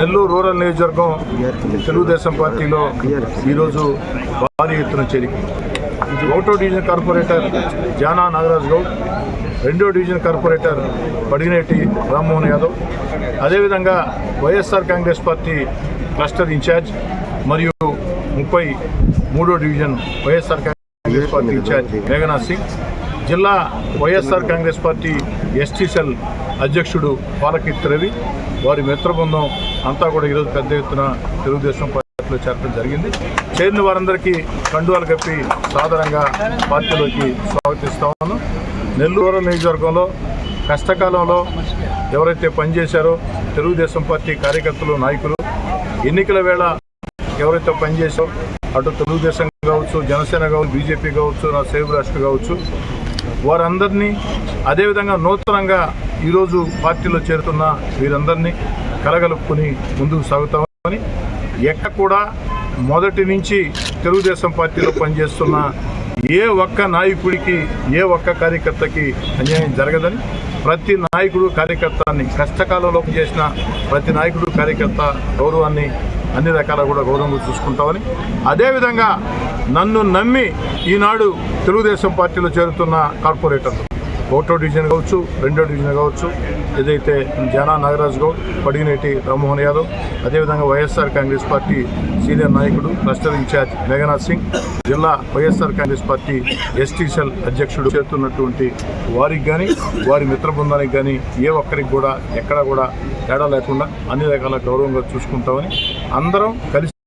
Nellore rural నియోజకవర్గం తెలుగుదేశం పార్టీలో ఈరోజు భారీ ఎత్తున చేరిక. ఒకటో డివిజన్ కార్పొరేటర్ జానా నాగరాజ్ గౌడ్ రెండో డివిజన్ కార్పొరేటర్ పడిగినేటి రామ్మోహన్ యాదవ్ అదేవిధంగా YSR Congress party cluster incharge మరియు ముప్పై మూడో division YSR Congress party incharge Meghanath Singh. జిల్లా YSR Congress party ST cell అధ్యక్షుడు పాలకీర్తి రవి వారి మిత్రబృందం అంతా కూడా ఈరోజు పెద్ద ఎత్తున తెలుగుదేశం పార్టీలో చేరడం జరిగింది. చేరిన వారందరికీ కండువాలు కప్పి సాధారణంగా పార్టీలోకి స్వాగతిస్తా ఉన్నాను. నెల్లూరు నియోజకవర్గంలో కష్టకాలంలో ఎవరైతే పనిచేశారో తెలుగుదేశం పార్టీ కార్యకర్తలు నాయకులు ఎన్నికల వేళ ఎవరైతే పనిచేశారో అటు తెలుగుదేశం కావచ్చు జనసేన కావచ్చు బీజేపీ కావచ్చు నా సేవ రాష్ట్ర కావచ్చు వారందరినీ అదేవిధంగా నూతనంగా ఈరోజు పార్టీలో చేరుతున్న వీరందరినీ కలగలుపుకుని ముందుకు సాగుతామని ఎక్కడ కూడా మొదటి నుంచి తెలుగుదేశం పార్టీలో పనిచేస్తున్న ఏ ఒక్క నాయకుడికి ఏ ఒక్క కార్యకర్తకి అన్యాయం జరగదని ప్రతి నాయకుడు కార్యకర్తని కష్టకాలంలో చేసిన ప్రతి నాయకుడు కార్యకర్త గౌరవాన్ని అన్ని రకాల కూడా గౌరవంగా చూసుకుంటామని. అదేవిధంగా నన్ను నమ్మి ఈనాడు తెలుగుదేశం పార్టీలో చేరుతున్న కార్పొరేటర్లు. ఒకటో డివిజన్ కావచ్చు రెండో డివిజన్ కావచ్చు ఏదైతే జానా నాగరాజ్ గౌడ్ పడిగినేటి రామ్మోహన్ యాదవ్ అదేవిధంగా వైఎస్ఆర్ కాంగ్రెస్ పార్టీ సీనియర్ నాయకుడు క్లస్టర్ ఇన్ఛార్జ్ మేఘనాథ్ సింగ్ జిల్లా YSR Congress party ST cell అధ్యక్షుడు చేస్తున్నటువంటి వారికి కానీ వారి మిత్ర బృందానికి కానీ ఏ ఒక్కరికి కూడా ఎక్కడా కూడా తేడా లేకుండా అన్ని రకాల గౌరవంగా చూసుకుంటామని అందరం కలిసి